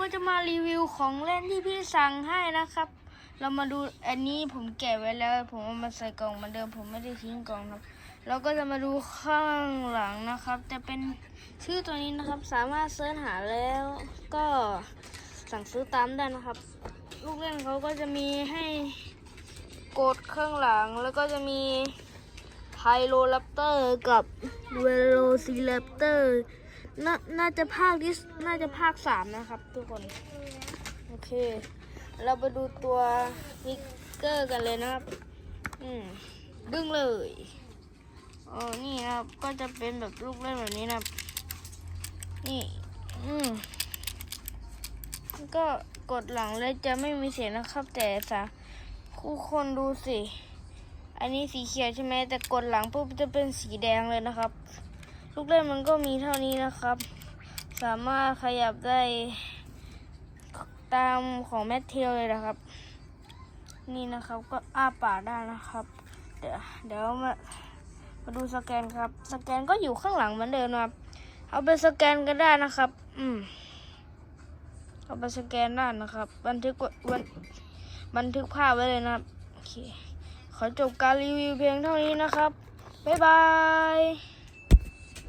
ก็จะมารีวิวของเล่นที่พี่สั่งให้นะครับ เรามาดูอันนี้ผมแกะไว้แล้ว ผมเอามาใส่กล่องเหมือนเดิม ผมไม่ได้ทิ้งกล่องครับ เราก็จะมาดูข้างหลังนะครับ จะเป็นชื่อตัวนี้นะครับ สามารถเสิร์ชหาแล้วก็สั่งซื้อตามได้นะครับ ลูกเล่นเขาก็จะมีให้กดข้างหลังแล้วก็จะมีไพโรแรปเตอร์กับเวโรซีแรปเตอร์ น่าน่าจะภาคที่น่าจะภาคสามนะครับ ทุกคน โอเค เราไปดูตัวฟิกเกอร์กันเลยนะครับ อืมดึงเลยอ๋อนี่นะครับ ก็จะเป็นแบบลูกเล่นแบบนี้นะครับ นี่ อืมก็กดหลังเลยจะไม่มีเสียงนะครับ แต่สาคู่คนดูสิ อันนี้สีเขียวใช่ไหมแต่กดหลังปุ๊บจะเป็นสีแดงเลยนะครับ ลูกเล่นมันก็มีเท่านี้นะครับ สามารถขยับได้ตามของแมทเทลเลยนะครับ นี่นะครับก็อ้าปากได้นะครับ เดี๋ยวเดี๋ยวมามาดูสแกนครับ สแกนก็อยู่ข้างหลังเหมือนเดิมนะครับ เอาไปสแกนกันได้นะครับ อืมเอาไปสแกนได้นะครับ บันทึกวันบันทึกภาพไว้เลยนะครับโอเคขอจบการรีวิวเพียงเท่านี้นะครับ บ๊ายบาย